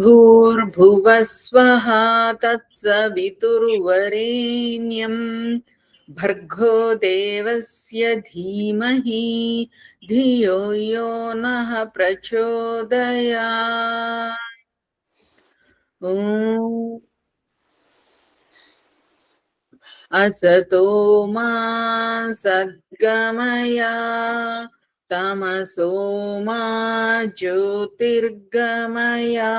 भूर्भुवस्वः तत्सवितुर्वरेण्यम् भर्गो देवस्य धीमहि धियो यो नः प्रचोदया असतो मा सद्गमया तमसो मा ज्योतिर्गमया।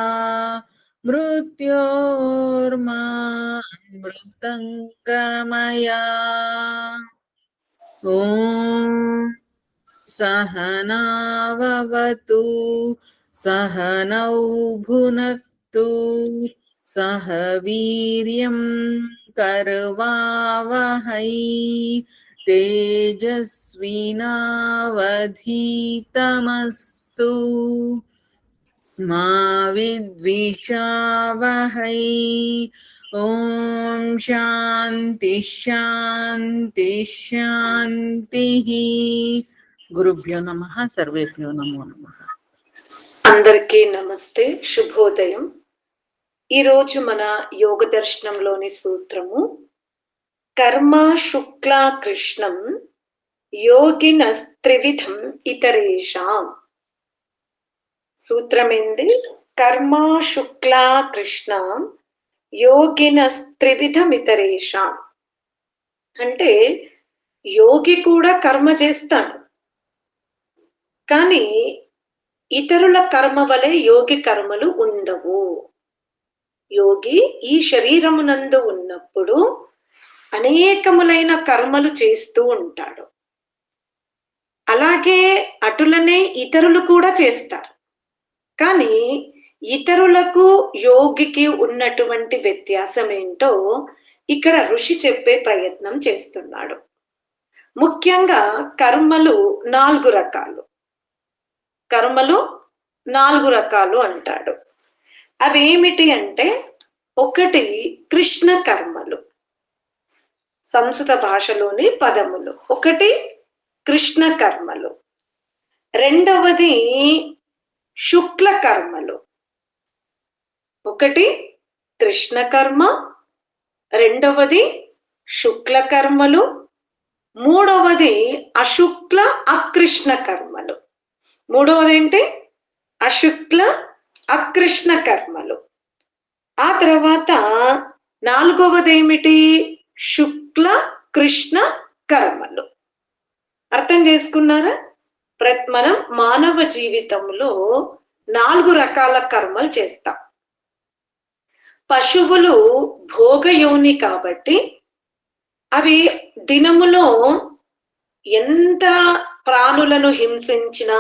मृत्योर्मा मृतङ्गमया ॐ सहनावतु सहनौ भुनक्तु सह वीर्यं कर्वावहै तेजस्विनावधीतमस्तु। मा विद्विषावहै ॐ शान्ति शान्ति शान्तिः గురుభ్యో నమ సర్వేభ్యో నమో నమ అందరికీ నమస్తే శుభోదయం ఈరోజు మన యోగ దర్శనంలోని సూత్రము కర్మ శుక్ల కృష్ణం యోగిన త్రివిధం ఇతరేషాం సూత్రం ఏంది కర్మ శుక్ల కృష్ణ యోగిన త్రివిధం అంటే యోగి కూడా కర్మ చేస్తాడు. కానీ ఇతరుల కర్మ వలె యోగి కర్మలు ఉండవు. యోగి ఈ శరీరమునందు ఉన్నప్పుడు అనేకములైన కర్మలు చేస్తూ ఉంటాడు. అలాగే అటులనే ఇతరులు కూడా చేస్తారు. కానీ ఇతరులకు యోగికి ఉన్నటువంటి వ్యత్యాసం ఏంటో ఇక్కడ ఋషి చెప్పే ప్రయత్నం చేస్తున్నాడు. ముఖ్యంగా కర్మలు నాలుగు రకాలు. కర్మలు నాలుగు రకాలు అంటాడు. అవి ఏమిటి అంటే ఒకటి కృష్ణ కర్మలు. సంస్కృత భాషలోని పదములు. ఒకటి కృష్ణ కర్మలు. రెండవది శుక్ల కర్మలు ఒకటి కృష్ణ కర్మ రెండవది శుక్ల కర్మలు మూడవది అశుక్ల అకృష్ణ కర్మలు మూడవది ఏంటి అశుక్ల అకృష్ణ కర్మలు ఆ తర్వాత నాలుగవది ఏమిటి శుక్ల కృష్ణ కర్మలు అర్థం చేసుకున్నారా? ప్రతి మనం మానవ జీవితంలో నాలుగు రకాల కర్మలు చేస్తాం. పశువులు భోగయోని కాబట్టి అవి దినములో ఎంత ప్రాణులను హింసించినా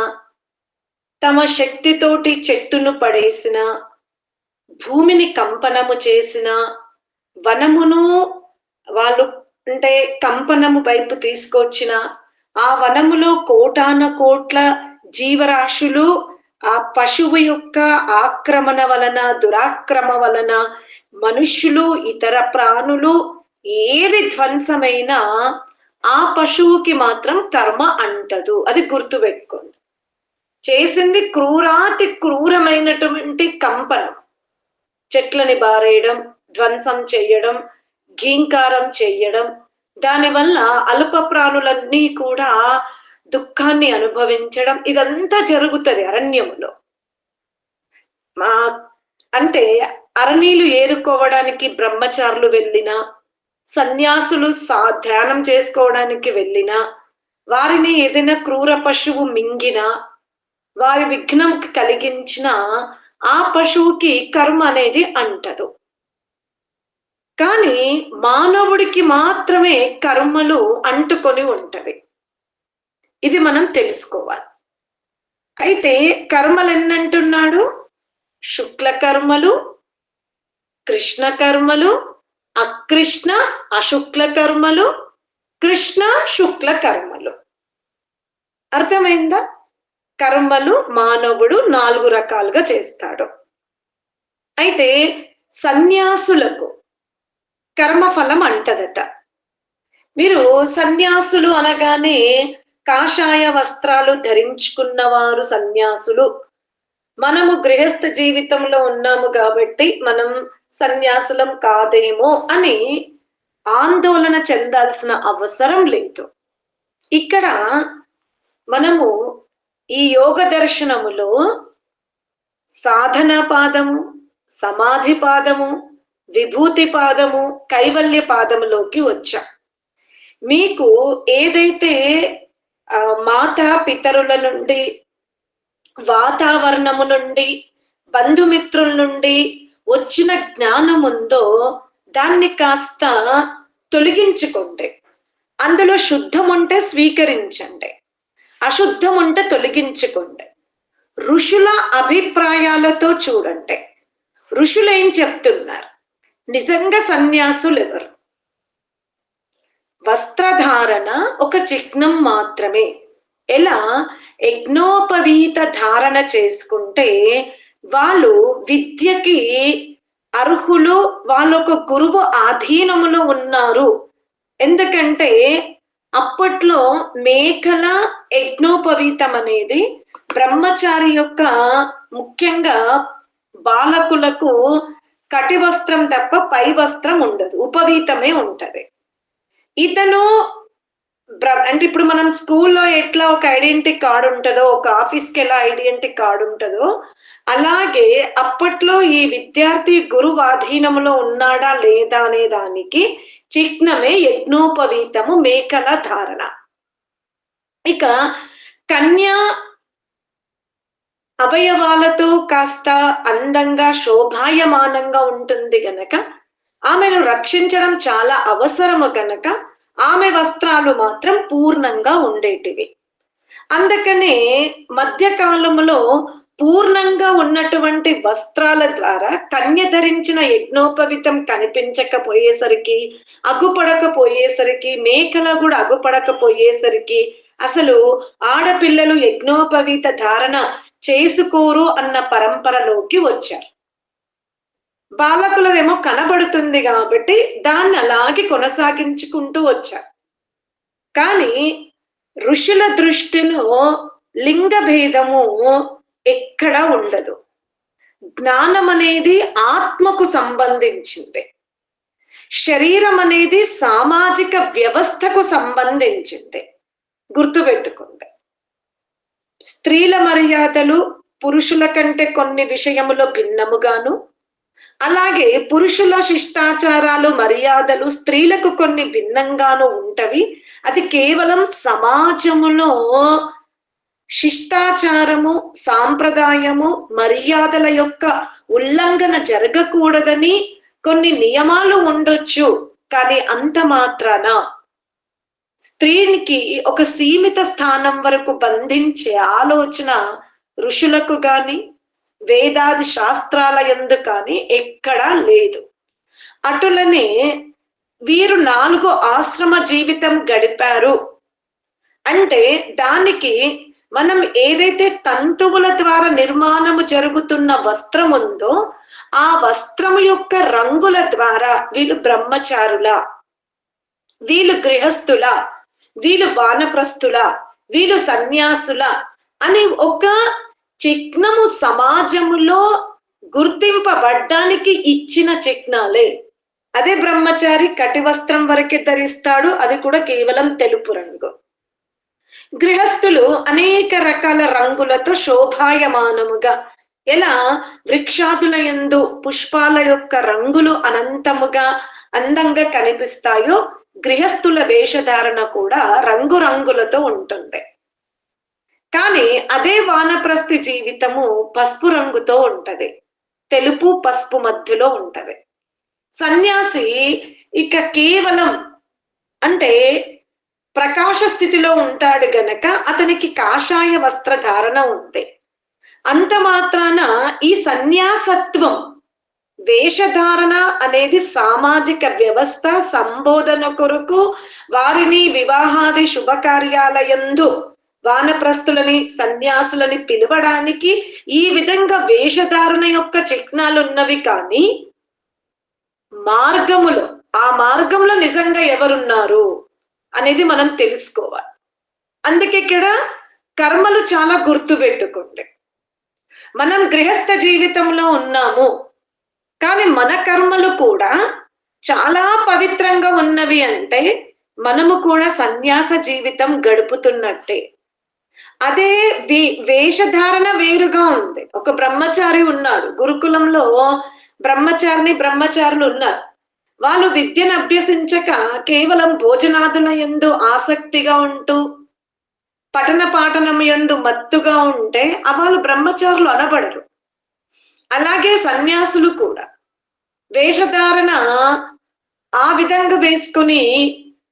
తమ శక్తితోటి చెట్టును పడేసిన భూమిని కంపనము చేసిన వనమును వాళ్ళు అంటే కంపనము వైపు తీసుకొచ్చిన ఆ వనములో కోటాన కోట్ల జీవరాశులు ఆ పశువు యొక్క ఆక్రమణ వలన దురాక్రమ వలన మనుష్యులు ఇతర ప్రాణులు ఏవి ధ్వంసమైనా ఆ పశువుకి మాత్రం కర్మ అంటదు. అది గుర్తుపెట్టుకోండి. చేసింది క్రూరాతి క్రూరమైనటువంటి కంపనం. చెట్లని బారేయడం ధ్వంసం చెయ్యడం ఘీంకారం చెయ్యడం దానివల్ల అల్ప ప్రాణులన్నీ కూడా దుఃఖాన్ని అనుభవించడం ఇదంతా జరుగుతుంది అరణ్యములో. మా అంటే అరణీలు ఏరుకోవడానికి బ్రహ్మచారులు వెళ్ళినా సన్యాసులు సా ధ్యానం చేసుకోవడానికి వెళ్ళినా వారిని ఏదైనా క్రూర పశువు మింగినా వారి విఘ్నం కలిగించిన ఆ పశువుకి కర్మ అనేది అంటదు. కానీ మానవుడికి మాత్రమే కర్మలు అంటుకొని ఉంటవి. ఇది మనం తెలుసుకోవాలి. అయితే కర్మలు ఎన్నంటున్నాడు శుక్ల కర్మలు కృష్ణ కర్మలు అకృష్ణ అశుక్ల కర్మలు కృష్ణ శుక్ల కర్మలు అర్థమైందా? కర్మలు మానవుడు నాలుగు రకాలుగా చేస్తాడు. అయితే సన్యాసులకు కర్మఫలం అంటదట. మీరు సన్యాసులు అనగానే కాషాయ వస్త్రాలు ధరించుకున్నవారు సన్యాసులు. మనము గృహస్థ జీవితంలో ఉన్నాము కాబట్టి మనం సన్యాసులం కాదేమో అని ఆందోళన చెందాల్సిన అవసరం లేదు. ఇక్కడ మనము ఈ యోగ దర్శనములో సాధన పాదము సమాధి పాదము విభూతి పాదము కైవల్య పాదములోకి వచ్చా. మీకు ఏదైతే మాత పితరుల నుండి వాతావరణము నుండి బంధుమిత్రుల నుండి వచ్చిన జ్ఞానం ఉందో దాన్ని కాస్త తొలగించుకోండి. అందులో శుద్ధం ఉంటే స్వీకరించండి. అశుద్ధం ఉంటే తొలగించుకోండి. ఋషుల అభిప్రాయాలతో చూడండి. ఋషులు ఏం చెప్తున్నారు? నిజంగా సన్యాసులు ఎవరు? వస్త్రధారణ ఒక చిహ్నం మాత్రమే. ఎలా? యజ్ఞోపవీత ధారణ చేసుకుంటే వాళ్ళు విద్యకి అర్హులు వాళ్ళొక ఒక గురువు ఆధీనములో ఉన్నారు. ఎందుకంటే అప్పట్లో మేకల యజ్ఞోపవీతం అనేది బ్రహ్మచారి యొక్క ముఖ్యంగా బాలకులకు కటి వస్త్రం తప్ప పై వస్త్రం ఉండదు ఉపవీతమే ఉంటది. ఇతను అంటే ఇప్పుడు మనం స్కూల్లో ఎట్లా ఒక ఐడెంటిటీ కార్డు ఉంటుందో ఒక ఆఫీస్కి ఎలా ఐడెంటిటీ కార్డు ఉంటుందో అలాగే అప్పట్లో ఈ విద్యార్థి గురువు ఉన్నాడా లేదా అనే దానికి చిహ్నమే యజ్ఞోపవీతము మేకల ధారణ. ఇక కన్యా అవయవాలతో కాస్త అందంగా శోభాయమానంగా ఉంటుంది గనక ఆమెను రక్షించడం చాలా అవసరము గనక ఆమె వస్త్రాలు మాత్రం పూర్ణంగా ఉండేటివి. అందుకనే మధ్యకాలంలో పూర్ణంగా ఉన్నటువంటి వస్త్రాల ద్వారా కన్య ధరించిన యజ్ఞోపవితం కనిపించకపోయేసరికి అగుపడకపోయేసరికి మేకల కూడా అగుపడకపోయేసరికి అసలు ఆడపిల్లలు యజ్ఞోపవీత ధారణ చేసుకోరు అన్న పరంపరలోకి వచ్చారు. బాలకులదేమో కనబడుతుంది కాబట్టి దాన్ని అలాగే కొనసాగించుకుంటూ వచ్చారు. కానీ ఋషుల దృష్టిలో లింగ భేదము ఎక్కడా ఉండదు. జ్ఞానం అనేది ఆత్మకు సంబంధించింది. శరీరం అనేది సామాజిక వ్యవస్థకు సంబంధించింది. గుర్తుపెట్టుకోండి. స్త్రీల మర్యాదలు పురుషుల కంటే కొన్ని విషయములో భిన్నముగాను. అలాగే పురుషుల శిష్టాచారాలు మర్యాదలు స్త్రీలకు కొన్ని భిన్నంగాను ఉంటవి. అది కేవలం సమాజములో శిష్టాచారము సాంప్రదాయము మర్యాదల యొక్క ఉల్లంఘన జరగకూడదని కొన్ని నియమాలు ఉండొచ్చు కానీ అంత మాత్రాన స్త్రీనికి ఒక సీమిత స్థానం వరకు బంధించే ఆలోచన ఋషులకు కానీ వేదాది శాస్త్రాల ఎందు కానీ ఎక్కడా లేదు. అటులనే వీరు నాలుగు ఆశ్రమ జీవితం గడిపారు. అంటే దానికి మనం ఏదైతే తంతువుల ద్వారా నిర్మాణము జరుగుతున్న వస్త్రం ఉందో ఆ వస్త్రము యొక్క రంగుల ద్వారా వీళ్ళు బ్రహ్మచారుల వీళ్ళు గృహస్థుల వీళ్ళు వానప్రస్తుల వీళ్ళు సన్యాసుల అనే ఒక చిహ్నము సమాజములో గుర్తింపబడ్డానికి ఇచ్చిన చిహ్నాలే. అదే బ్రహ్మచారి కటి వస్త్రం వరకే ధరిస్తాడు అది కూడా కేవలం తెలుపు రంగు. గృహస్థులు అనేక రకాల రంగులతో శోభాయమానముగా ఎలా వృక్షాదుల యందు పుష్పాల యొక్క రంగులు అనంతముగా అందంగా కనిపిస్తాయో గృహస్థుల వేషధారణ కూడా రంగురంగులతో ఉంటుంది. కానీ అదే వానప్రస్థి జీవితము పసుపు రంగుతో ఉంటది. తెలుపు పసుపు మధ్యలో ఉంటది. సన్యాసి ఇక కేవలం అంటే ప్రకాశ స్థితిలో ఉంటాడు గనక అతనికి కాషాయ వస్త్రధారణ ఉంది. అంత మాత్రాన ఈ సన్యాసత్వం వేషధారణ అనేది సామాజిక వ్యవస్థ సంబోధన కొరకు వారిని వివాహాది శుభకార్యాలయందు వానప్రస్తులని సన్యాసులని పిలవడానికి ఈ విధంగా వేషధారణ యొక్క చిహ్నాలు ఉన్నవి కానీ మార్గములో ఆ మార్గంలో నిజంగా ఎవరున్నారు అనేది మనం తెలుసుకోవాలి. అందుకే ఇక్కడ కర్మలు చాలా గుర్తు పెట్టుకోండి మనం గృహస్థ జీవితంలో ఉన్నాము కానీ మన కర్మలు కూడా చాలా పవిత్రంగా ఉన్నవి అంటే మనము కూడా సన్యాస జీవితం గడుపుతున్నట్టే. అదే వే- వేషధారణ వేరుగా ఉంది. ఒక బ్రహ్మచారి ఉన్నాడు. గురుకులంలో బ్రహ్మచారిని బ్రహ్మచారులు ఉన్నారు. వాళ్ళు విద్యను అభ్యసించక కేవలం భోజనాదుల ఎందు ఆసక్తిగా ఉంటూ పఠన పాఠనం ఎందు మత్తుగా ఉంటే వాళ్ళు బ్రహ్మచారులు అనబడరు. అలాగే సన్యాసులు కూడా. వేషధారణ ఆ విధంగా వేసుకుని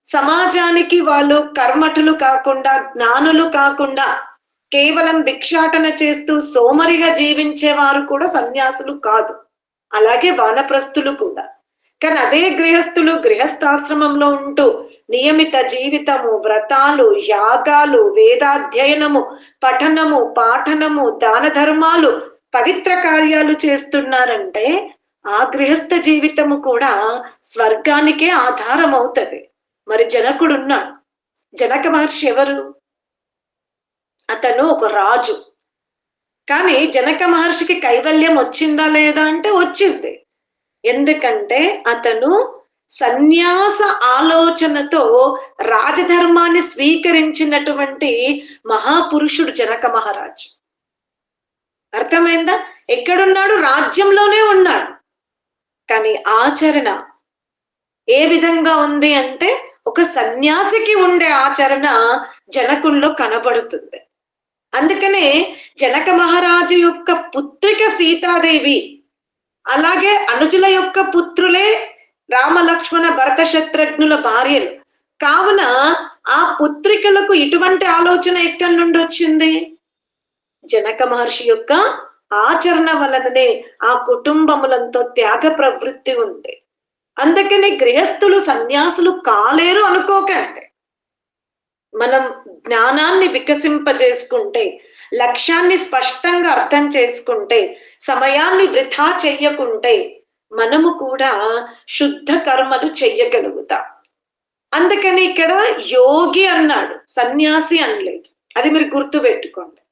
సమాజానికి వాళ్ళు కర్మటులు కాకుండా జ్ఞానులు కాకుండా కేవలం భిక్షాటన చేస్తూ సోమరిగా జీవించేవారు కూడా సన్యాసులు కాదు. అలాగే వానప్రస్తులు కూడా. కానీ అదే గృహస్థులు గృహస్థాశ్రమంలో ఉంటూ నియమిత జీవితము వ్రతాలు యాగాలు వేదాధ్యయనము పఠనము పాఠనము దాన ధర్మాలు పవిత్ర కార్యాలు చేస్తున్నారంటే ఆ గృహస్థ జీవితము కూడా స్వర్గానికే ఆధారం అవుతుంది మరి జనకుడు ఉన్నాడు. జనక మహర్షి ఎవరు? అతను ఒక రాజు. కానీ జనక మహర్షికి కైవల్యం వచ్చిందా లేదా అంటే వచ్చింది. ఎందుకంటే అతను సన్యాస ఆలోచనతో రాజధర్మాన్ని స్వీకరించినటువంటి మహాపురుషుడు జనక మహారాజు. అర్థమైందా? ఎక్కడున్నాడు? రాజ్యంలోనే ఉన్నాడు. కానీ ఆచరణ ఏ విధంగా ఉంది అంటే ఒక సన్యాసికి ఉండే ఆచరణ జనకుల్లో కనబడుతుంది. అందుకనే జనక మహారాజు యొక్క పుత్రిక సీతాదేవి అలాగే అనుజుల యొక్క పుత్రులే రామలక్ష్మణ భరత శత్రుఘ్నుల భార్యలు. కావున ఆ పుత్రికలకు ఇటువంటి ఆలోచన ఎక్కడి నుండి వచ్చింది? జనక మహర్షి యొక్క ఆచరణ వలననే ఆ కుటుంబములంతో త్యాగ ప్రవృత్తి ఉంది. అందుకని గృహస్థులు సన్యాసులు కాలేరు అనుకోకండి. మనం జ్ఞానాన్ని వికసింపజేసుకుంటే లక్ష్యాన్ని స్పష్టంగా అర్థం చేసుకుంటే సమయాన్ని వృధా చెయ్యకుంటే మనము కూడా శుద్ధ కర్మలు చెయ్యగలుగుతాం. అందుకని ఇక్కడ యోగి అన్నాడు సన్యాసి అనలేదు. అది మీరు గుర్తు పెట్టుకోండి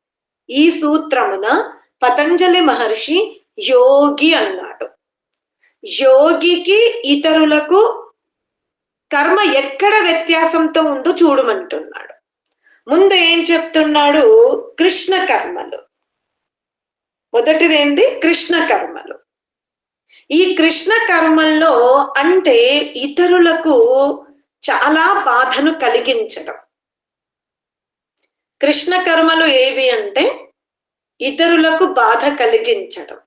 ఈ సూత్రమున పతంజలి మహర్షి యోగి అన్నాడు. యోగికి ఇతరులకు కర్మ ఎక్కడ వ్యత్యాసంతో ఉందో చూడమంటున్నాడు. ముందు ఏం చెప్తున్నాడు? కృష్ణ కర్మలు. మొదటిదేంది? కృష్ణ కర్మలు. ఈ కృష్ణ కర్మల్లో అంటే ఇతరులకు చాలా బాధను కలిగించడం. కృష్ణ కర్మలు ఏవి అంటే ఇతరులకు బాధ కలిగించడం.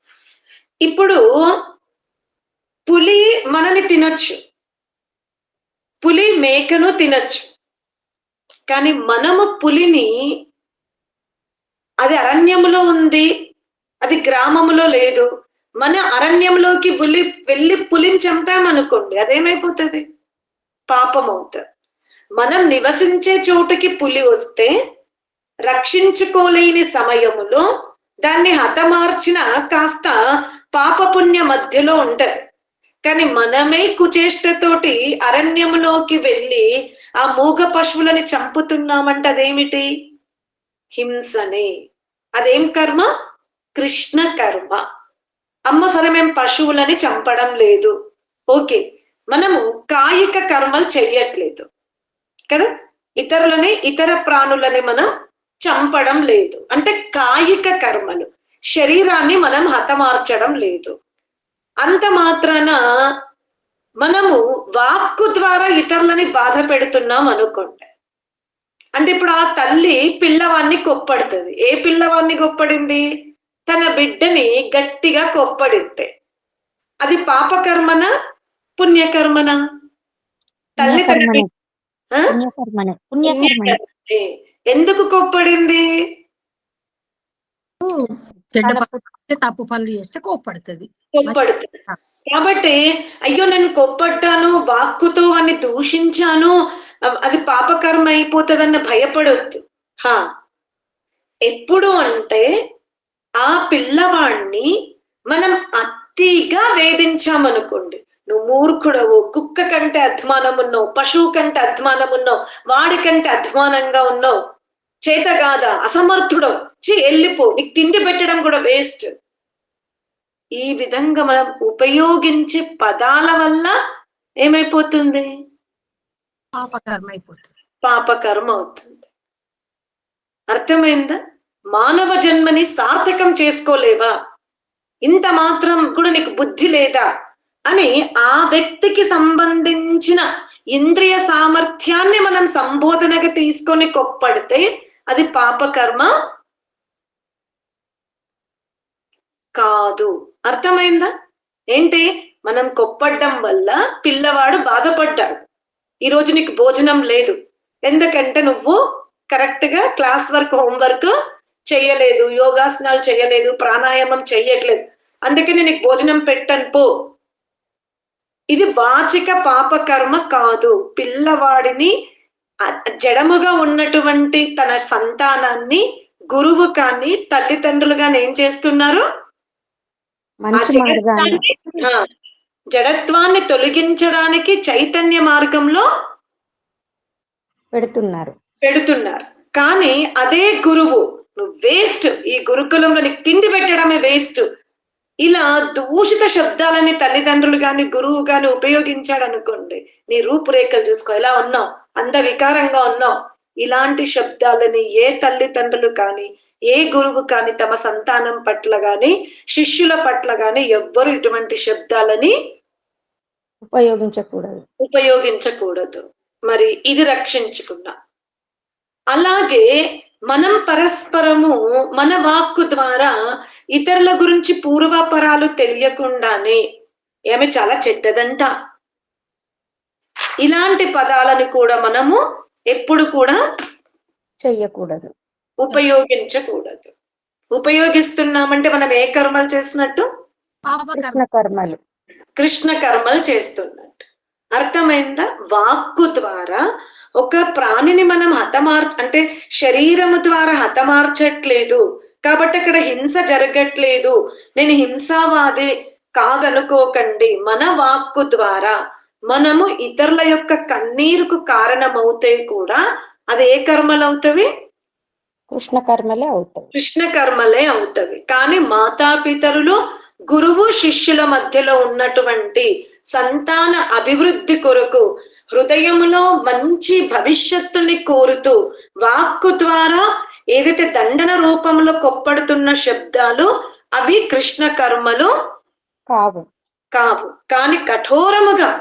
ఇప్పుడు పులి మనని తినొచ్చు. పులి మేకను తినొచ్చు. కానీ మనము పులిని అది అరణ్యములో ఉంది అది గ్రామములో లేదు. మన అరణ్యంలోకి పులి వెళ్ళి పులిని చంపామనుకోండి అదేమైపోతుంది? పాపం అవుతుంది మనం నివసించే చోటుకి పులి వస్తే రక్షించుకోలేని సమయములో దాన్ని హతమార్చిన కాస్త పాపపుణ్య మధ్యలో ఉంటది. కానీ మనమే కుచేష్టతోటి అరణ్యములోకి వెళ్ళి ఆ మూగ పశువులని చంపుతున్నామంటే అదేమిటి? హింసనే. అదేం కర్మ? కృష్ణ కర్మ. అమ్మ సరే మేము పశువులని చంపడం లేదు. ఓకే మనము కాయిక కర్మలు చెయ్యట్లేదు. కదా? ఇతరులని ఇతర ప్రాణులని మనం చంపడం లేదు. అంటే కాయిక కర్మలు. శరీరాన్ని మనం హతమార్చడం లేదు. అంత మాత్రాన మనము వాక్కు ద్వారా ఇతరులని బాధ పెడుతున్నాం అనుకోండి. అంటే ఇప్పుడు ఆ తల్లి పిల్లవాన్ని కొప్పడుతుంది. ఏ పిల్లవాన్ని కొప్పడింది? తన బిడ్డని గట్టిగా కొప్పడింది అది పాపకర్మన? పుణ్యకర్మన? తల్లి పుణ్యకర్మనే. ఎందుకు కొప్పడింది? తప్పు పనులు చేస్తే కోప్పడుతుంది. కోప్పడుతుంది. కాబట్టి అయ్యో నేను కోప్పడ్డాను వాక్కుతో అని దూషించాను అది పాపకర్మ అయిపోతుందన్న భయపడొద్దు. హా. ఎప్పుడు అంటే ఆ పిల్లవాణ్ణి మనం అతిగా వేధించామనుకోండి. నువ్వు మూర్ఖుడవు కుక్క కంటే అధ్మానం ఉన్నావు పశువు కంటే అధ్మానం ఉన్నావు వాడి కంటే అధ్మానంగా ఉన్నావు. చేతగాదా? అసమర్థుడవు. చీ వెళ్ళిపో. నీకు తిండి పెట్టడం కూడా వేస్ట్. ఈ విధంగా మనం ఉపయోగించే పదాల వల్ల ఏమైపోతుంది? పాపకర్మ అయిపోతుంది పాపకర్మ అవుతుంది. అర్థమైందా? మానవ జన్మని సార్థకం చేసుకోలేవా? ఇంత మాత్రం కూడా నీకు బుద్ధి లేదా? అని ఆ వ్యక్తికి సంబంధించిన ఇంద్రియ సామర్థ్యాన్ని మనం సంబోధనగా తీసుకొని కొప్పడితే అది పాపకర్మ కాదు. అర్థమైందా? ఏంటి? మనం కొప్పడ్డం వల్ల పిల్లవాడు బాధపడ్డాడు. ఈ రోజు నీకు భోజనం లేదు. ఎందుకంటే నువ్వు కరెక్ట్గా క్లాస్ వర్క్ హోంవర్క్ చెయ్యలేదు యోగాసనాలు చేయలేదు. ప్రాణాయామం చెయ్యట్లేదు. అందుకని నీకు భోజనం పెట్టను పో. ఇది వాచిక పాపకర్మ కాదు. పిల్లవాడిని జడముగా ఉన్నటువంటి తన సంతానాన్ని గురువు కానీ తల్లిదండ్రులు కానీ ఏం చేస్తున్నారు? జడత్వాన్ని తొలగించడానికి చైతన్య మార్గంలో పెడుతున్నారు. పెడుతున్నారు. కానీ అదే గురువు నువ్వు వేస్ట్. ఈ గురుకులంలో నీకు తిండి పెట్టడమే వేస్ట్. ఇలా దూషిత శబ్దాలని తల్లిదండ్రులు గాని గురువు గాని ఉపయోగించాడు అనుకోండి నీ రూపురేఖలు చూసుకో ఇలా ఉన్నావు? అంద వికారంగా ఉన్నావు. ఇలాంటి శబ్దాలని ఏ తల్లిదండ్రులు కానీ ఏ గురువు కానీ తమ సంతానం పట్ల గాని శిష్యుల పట్ల గాని ఎవ్వరు ఇటువంటి శబ్దాలని ఉపయోగించకూడదు. ఉపయోగించకూడదు. మరి ఇది రక్షించుకున్నాం. అలాగే మనం పరస్పరము మన వాక్కు ద్వారా ఇతరుల గురించి పూర్వాపరాలు తెలియకుండానే ఏమి చాలా చెడ్డదంట. ఇలాంటి పదాలను కూడా మనము ఎప్పుడు కూడా చెయ్యకూడదు. ఉపయోగించకూడదు. ఉపయోగిస్తున్నామంటే మనం ఏ కర్మలు చేసినట్టు? కృష్ణ కర్మలు కృష్ణ కర్మలు చేస్తున్నట్టు. అర్థమైందా? వాక్కు ద్వారా ఒక ప్రాణిని మనం హతమార్ అంటే శరీరము ద్వారా హతమార్చట్లేదు. కాబట్టి అక్కడ హింస జరగట్లేదు. నేను హింసావాది కాదనుకోకండి. మన వాక్కు ద్వారా మనము ఇతరుల యొక్క కన్నీరుకు కారణమవుతే కూడా అది ఏ కర్మలు అవుతవి కృష్ణ కర్మలే అవుతాయి. కృష్ణ కర్మలే అవుతవి. కానీ మాతాపితరులు గురువు శిష్యుల మధ్యలో ఉన్నటువంటి సంతాన అభివృద్ధి కొరకు హృదయములో మంచి భవిష్యత్తుని కోరుతూ వాక్కు ద్వారా ఏదైతే దండన రూపంలో కొప్పడుతున్న శబ్దాలు అవి కృష్ణ కర్మలు కావు. కావు. కానీ కఠోరముగా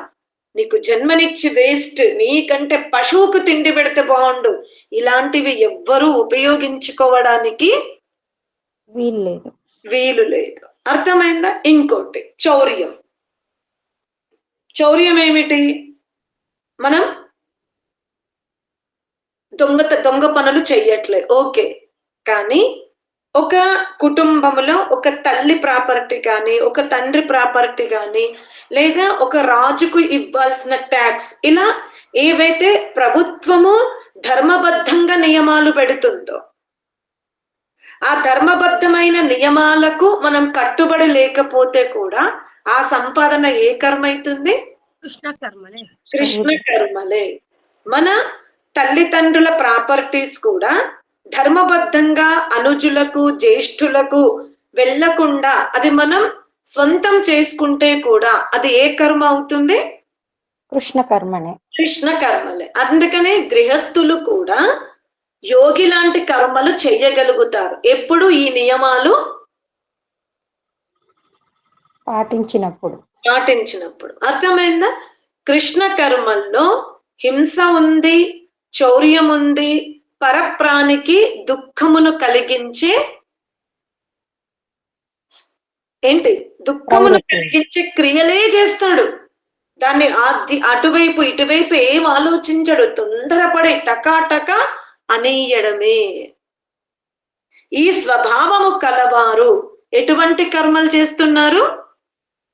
నీకు జన్మనిచ్చి వేస్ట్ నీకంటే పశువుకు తిండి పెడితే బాగుండు. ఇలాంటివి ఎవ్వరూ ఉపయోగించుకోవడానికి వీల్లేదు. వీలు లేదు అర్థమైందా? ఇంకోటి చౌర్యం. చౌర్యం ఏమిటి? మనం దొంగత దొంగ పనులు చెయ్యట్లే. ఓకే. కానీ ఒక కుటుంబంలో ఒక తల్లి ప్రాపర్టీ కానీ ఒక తండ్రి ప్రాపర్టీ కానీ లేదా ఒక రాజుకు ఇవ్వాల్సిన ట్యాక్స్ ఇలా ఏవైతే ప్రభుత్వము ధర్మబద్ధంగా నియమాలు పెడుతుందో ఆ ధర్మబద్ధమైన నియమాలకు మనం కట్టుబడి లేకపోతే కూడా ఆ సంపాదన ఏ కర్మ అవుతుంది కృష్ణ కర్మనే కృష్ణ కర్మలే మన తల్లిదండ్రుల ప్రాపర్టీస్ కూడా ధర్మబద్ధంగా అనుజులకు జ్యేష్ఠులకు వెళ్ళకుండా అది మనం స్వంతం చేసుకుంటే కూడా అది ఏ కర్మ అవుతుంది? కృష్ణ కర్మనే. కృష్ణ కర్మలే. అందుకనే గృహస్థులు కూడా యోగి లాంటి కర్మలు చెయ్యగలుగుతారు. ఎప్పుడు ఈ నియమాలు? పాటించినప్పుడు. పాటించినప్పుడు. అర్థమైందా? కృష్ణ కర్మల్లో హింస ఉంది చౌర్యం ఉంది పరప్రాణికి దుఃఖమును కలిగించే ఏంటి? దుఃఖమును. కలిగించే క్రియలే చేస్తాడు. దాన్ని ఆది అటువైపు ఇటువైపు ఏం ఆలోచించడు? తొందరపడి టకా టకా అనేయడమే. ఈ స్వభావము కలవారు. ఎటువంటి కర్మలు చేస్తున్నారు?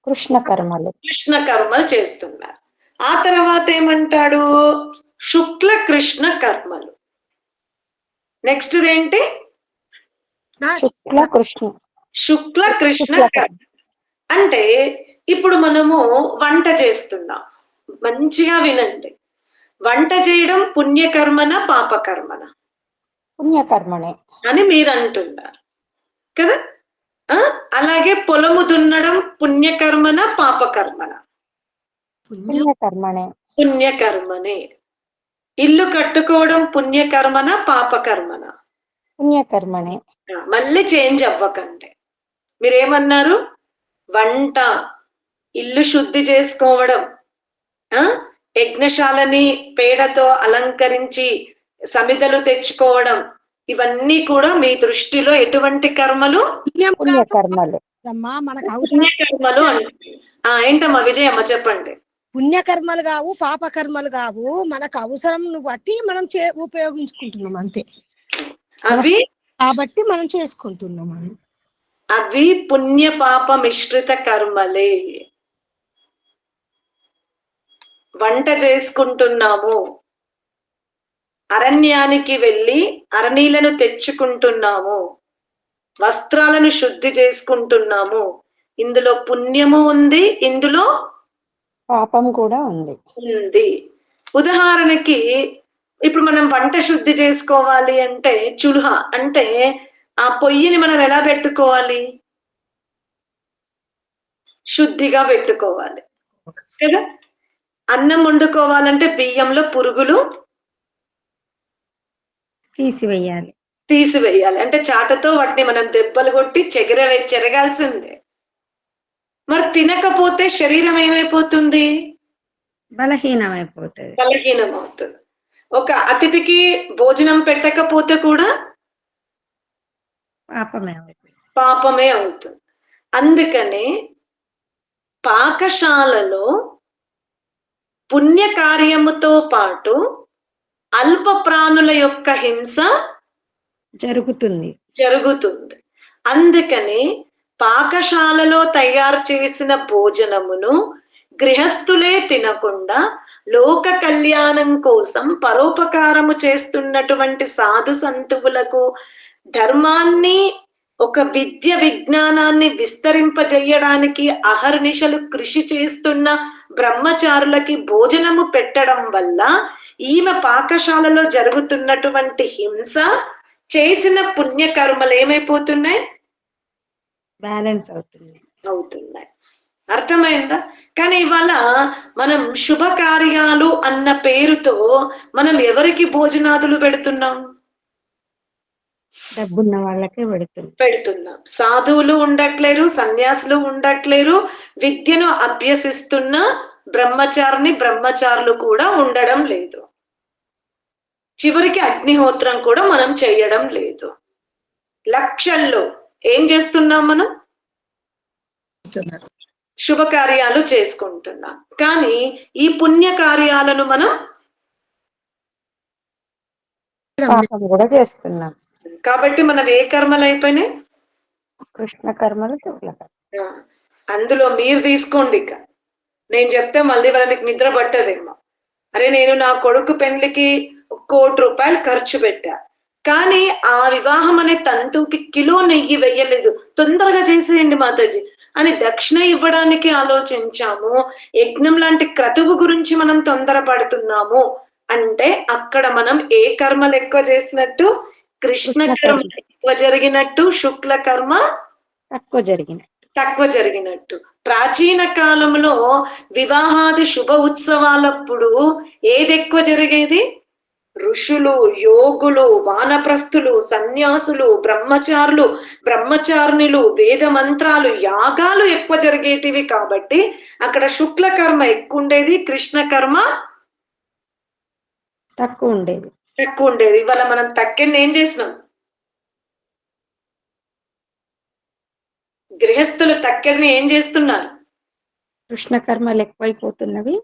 కృష్ణ కర్మలు. కృష్ణ కర్మలు చేస్తున్నారు. ఆ తర్వాత ఏమంటాడు? శుక్ల కృష్ణ కర్మలు. నెక్స్ట్ ఏంటి నా శుక్ల కృష్ణ. శుక్ల కృష్ణ అంటే ఇప్పుడు మనము వంట చేస్తున్నాం. మంచిగా వినండి. వంట చేయడం పుణ్యకర్మన పాపకర్మన? పుణ్యకర్మనే. అని మీరు అంటున్నారు కదా? అలాగే పొలము దున్నడం పుణ్యకర్మన పాపకర్మన? పుణ్యం పుణ్యకర్మనే. పుణ్యకర్మనే. ఇల్లు కట్టుకోవడం పుణ్యకర్మన పాపకర్మన? పుణ్యకర్మనే. మళ్ళీ చేంజ్ అవ్వకండి మీరేమన్నారు? వంట ఇల్లు శుద్ధి చేసుకోవడం ఆ? యజ్ఞశాలని పేడతో అలంకరించి సమిదలు తెచ్చుకోవడం ఇవన్నీ కూడా మీ దృష్టిలో ఎటువంటి కర్మలు? పుణ్యకర్మలు. అమ్మా మనకు అవసరం. పుణ్యకర్మలు అంటే ఆ ఏంటమ్మా విజయమ్మ చెప్పండి. పుణ్యకర్మలు కావు పాపకర్మలు కావు. మనకు అవసరం బట్టి మనం చే ఉపయోగించుకుంటున్నాం అంతే. అవి? కాబట్టి మనం చేసుకుంటున్నాం అని. అవి పుణ్య పాప మిశ్రిత కర్మలే. వంట చేసుకుంటున్నాము. అరణ్యానికి వెళ్ళి అరణీలను తెచ్చుకుంటున్నాము. వస్త్రాలను శుద్ధి చేసుకుంటున్నాము. ఇందులో పుణ్యము ఉంది ఇందులో పాపం కూడా ఉంది. ఉంది. ఉదాహరణకి ఇప్పుడు మనం వంట శుద్ధి చేసుకోవాలి అంటే చుల్హ అంటే ఆ పొయ్యిని మనం ఎలా పెట్టుకోవాలి? శుద్ధిగా పెట్టుకోవాలి. కదా? అన్నం వండుకోవాలంటే బియ్యంలో పురుగులు తీసివేయాలి. తీసివేయాలి. అంటే చాటతో వాటిని మనం దెబ్బలు కొట్టి చెగర చెరగాల్సిందే. మరి తినకపోతే శరీరం ఏమైపోతుంది బలహీనమైపోతుంది. బలహీనం అవుతుంది ఒక అతిథికి భోజనం పెట్టకపోతే కూడా పాపమే అవుతుంది. పాపమే అవుతుంది. అందుకని పాకశాలలో పుణ్య కార్యముతో పాటు అల్ప ప్రాణుల యొక్క హింస జరుగుతుంది. జరుగుతుంది. అందుకని పాకశాలలో తయారు చేసిన భోజనమును గృహస్థులే తినకుండా లోక కళ్యాణం కోసం పరోపకారము చేస్తున్నటువంటి సాధు సంతువులకు ధర్మాన్ని ఒక విద్య విజ్ఞానాన్ని విస్తరింపజేయడానికి అహర్నిశలు కృషి చేస్తున్న బ్రహ్మచారులకి భోజనము పెట్టడం వల్ల ఈమె పాకశాలలో జరుగుతున్నటువంటి హింస చేసిన పుణ్యకర్మలు ఏమైపోతున్నాయి? బ్యాలెన్స్ అవుతుంది. అవుతున్నాయి అర్థమైందా? కానీ ఇవాళ మనం శుభకార్యాలు అన్న పేరుతో మనం ఎవరికి భోజనాదులు పెడుతున్నాం? డబ్బున్న వాళ్ళకే పెడుతుంది పెడుతున్నాం. సాధువులు ఉండట్లేరు సన్యాసులు ఉండట్లేరు విద్యను అభ్యసిస్తున్న బ్రహ్మచారిని బ్రహ్మచారులు కూడా ఉండడం లేదు. చివరికి అగ్నిహోత్రం కూడా మనం చేయడం లేదు. లక్షల్లో ఏం చేస్తున్నాం మనం. శుభకార్యాలు చేసుకుంటున్నాం. కానీ ఈ పుణ్య కార్యాలను మనం కూడా చేస్తున్నాం. కాబట్టి మనం ఏ కర్మలు అయిపోయినాయి? కృష్ణ కర్మలు అందులో మీరు తీసుకోండి ఇక. నేను చెప్తే మళ్ళీ వాళ్ళ మీకు నిద్ర పట్టదేమో. అరే నేను నా కొడుకు పెండ్లికి కోటి రూపాయలు ఖర్చు పెట్టా. కానీ ఆ వివాహం అనే తంతుకి కిలో నెయ్యి వెయ్యలేదు. తొందరగా చేసేయండి మాతాజీ. అని దక్షిణ ఇవ్వడానికి ఆలోచించాము. యజ్ఞం లాంటి క్రతువు గురించి మనం తొందరపడుతున్నాము. అంటే అక్కడ మనం ఏ కర్మలు ఎక్కువ చేసినట్టు? కృష్ణ కర్మ కర్మ. ఎక్కువ జరిగినట్టు? శుక్ల కర్మ తక్కువ జరిగిన తక్కువ జరిగినట్టు. ప్రాచీన కాలంలో వివాహాది శుభ ఉత్సవాలప్పుడు ఏది ఎక్కువ జరిగేది? ఋషులు యోగులు వానప్రస్థులు సన్యాసులు బ్రహ్మచారులు బ్రహ్మచారిణులు వేద మంత్రాలు యాగాలు ఎక్కువ జరిగేటివి కాబట్టి అక్కడ శుక్ల కర్మ ఎక్కువ ఉండేది కృష్ణ కర్మ తక్కువ ఉండేది ఎక్కువ ఉండేది ఇవాళ మనం తక్కిన ఏం చేసినాం గృహస్థులు తక్కిడిని ఏం చేస్తున్నారు? కృష్ణ కర్మలు ఎక్కువైపోతున్నవి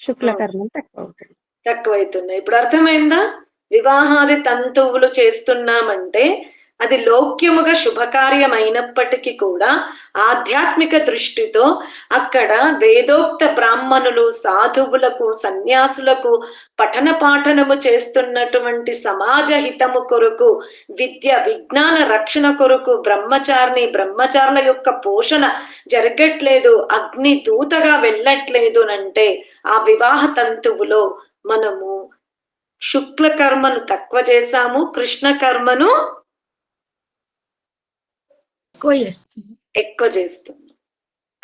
శుక్ల కర్మలు తక్కువ అవుతుంది తక్కువైతున్నాయి. ఇప్పుడు అర్థమైందా? వివాహాది తంతువులు చేస్తున్నామంటే అది లౌక్యముగా శుభకార్యమైనప్పటికీ కూడా ఆధ్యాత్మిక దృష్టితో అక్కడ వేదోక్త బ్రాహ్మణులు సాధువులకు సన్యాసులకు పఠన పాఠనము చేస్తున్నటువంటి సమాజ హితము కొరకు విద్య విజ్ఞాన రక్షణ కొరకు బ్రహ్మచారిని బ్రహ్మచారుల యొక్క పోషణ జరగట్లేదు అగ్ని దూతగా వెళ్ళట్లేదు అంటే ఆ వివాహ తంతువులో మనము శుక్ల కర్మను తక్కువ చేశాము కృష్ణ కర్మను ఎక్కువ చేస్తున్నాం.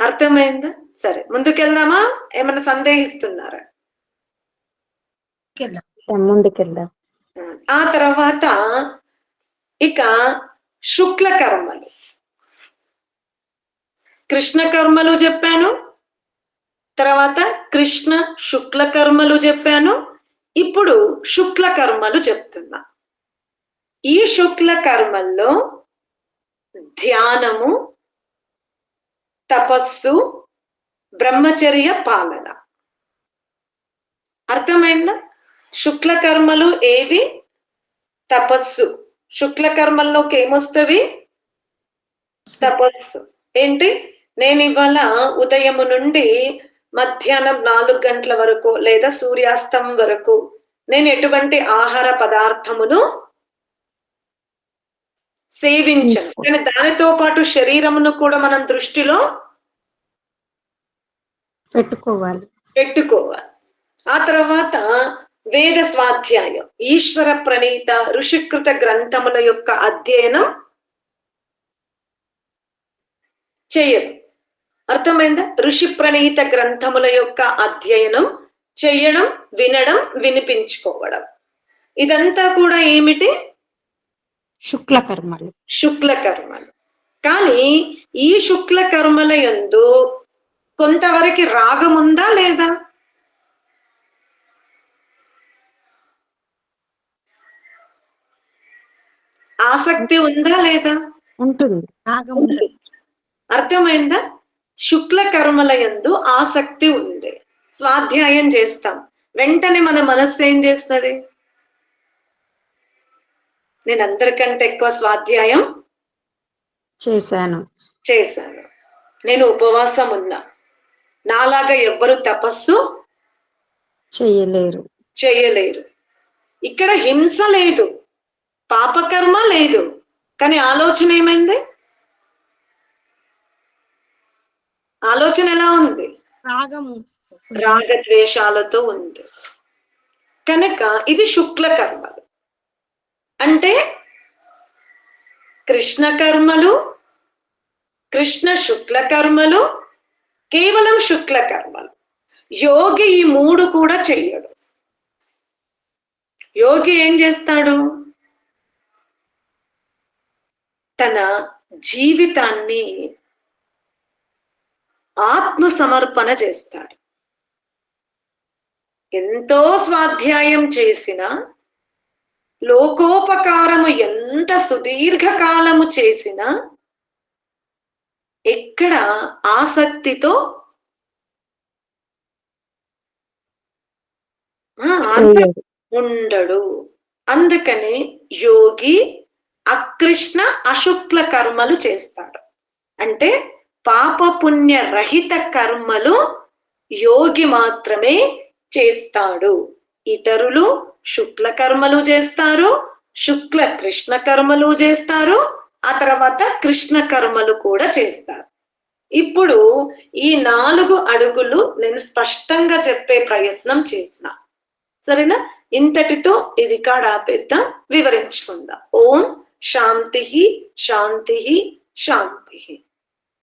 అర్థమైందా? సరే ముందుకెళ్దామా? ఏమైనా సందేహిస్తున్నారా. ముందుకెళ్దాం. ఆ తర్వాత ఇక శుక్ల కర్మలు కృష్ణ కర్మలు చెప్పాను తర్వాత కృష్ణ శుక్ల కర్మలు చెప్పాను. ఇప్పుడు శుక్ల కర్మలు చెప్తున్నా. ఈ శుక్ల కర్మల్లో ధ్యానము తపస్సు బ్రహ్మచర్య పాలన. అర్థమైందా? శుక్ల కర్మలు ఏవి? తపస్సు. శుక్ల కర్మల్లోకి ఏమొస్తవి? తపస్సు. ఏంటి? నేను ఇవాళ ఉదయము నుండి మధ్యాహ్నం నాలుగు గంటల వరకు లేదా సూర్యాస్తం వరకు నేను ఎటువంటి ఆహార పదార్థమును సేవించను. కానీ దానితో పాటు శరీరమును కూడా మనం దృష్టిలో పెట్టుకోవాలి. పెట్టుకోవాలి. ఆ తర్వాత వేద స్వాధ్యాయం ఈశ్వర ప్రణీత ఋషికృత గ్రంథముల యొక్క అధ్యయనం చేయడం అర్థమైందా? ఋషి ప్రణీత గ్రంథముల యొక్క అధ్యయనం చేయడం వినడం వినిపించుకోవడం. ఇదంతా కూడా ఏమిటి? శుక్ల కర్మలు శుక్ల కర్మలు కానీ ఈ శుక్ల కర్మల యందు కొంతవరకు రాగం ఉందా లేదా? ఆసక్తి ఉందా లేదా? ఉంటుంది. రాగం ఉంటుంది. అర్థమైందా? శుక్ల కర్మల యందు ఆసక్తి ఉంది. స్వాధ్యాయం చేస్తాం. వెంటనే మన మనస్సు ఏం చేస్తుంది? నేను అందరికంటే ఎక్కువ స్వాధ్యాయం చేశాను. చేశాను. నేను ఉపవాసం ఉన్నా నాలాగా ఎవ్వరు తపస్సు చెయ్యలేరు చేయలేరు. ఇక్కడ హింస లేదు. పాపకర్మ లేదు. కానీ ఆలోచన ఏమైంది? ఆలోచన ఎలా ఉంది? రాగము రాగద్వేషాలతో ఉంది. కనుక ఇది శుక్ల కర్మలు అంటే కృష్ణ కర్మలు కృష్ణ శుక్ల కర్మలు కేవలం శుక్ల కర్మలు యోగి ఈ మూడు కూడా చెయ్యడు. యోగి ఏం చేస్తాడు? తన జీవితాన్ని ఆత్మ సమర్పణ చేస్తాడు. ఎంతో స్వాధ్యాయం చేసిన లోకోపకారము ఎంత సుదీర్ఘకాలము చేసినా ఎక్కడ ఆసక్తితో ఉండడు. అందుకని యోగి అకృష్ణ అశుక్ల కర్మలు చేస్తాడు. అంటే పాప పుణ్య రహిత కర్మలు యోగి మాత్రమే చేస్తాడు. ఇతరులు శుక్ల కర్మలు చేస్తారు శుక్ల కృష్ణ కర్మలు చేస్తారు ఆ తర్వాత కృష్ణ కర్మలు కూడా చేస్తారు. ఇప్పుడు ఈ నాలుగు అడుగులు నేను స్పష్టంగా చెప్పే ప్రయత్నం చేసిన. సరేనా? ఇంతటితో ఈ రికార్డ్ ఆపేద్దాం వివరించుకుందాం. ఓం శాంతి శాంతి శాంతి.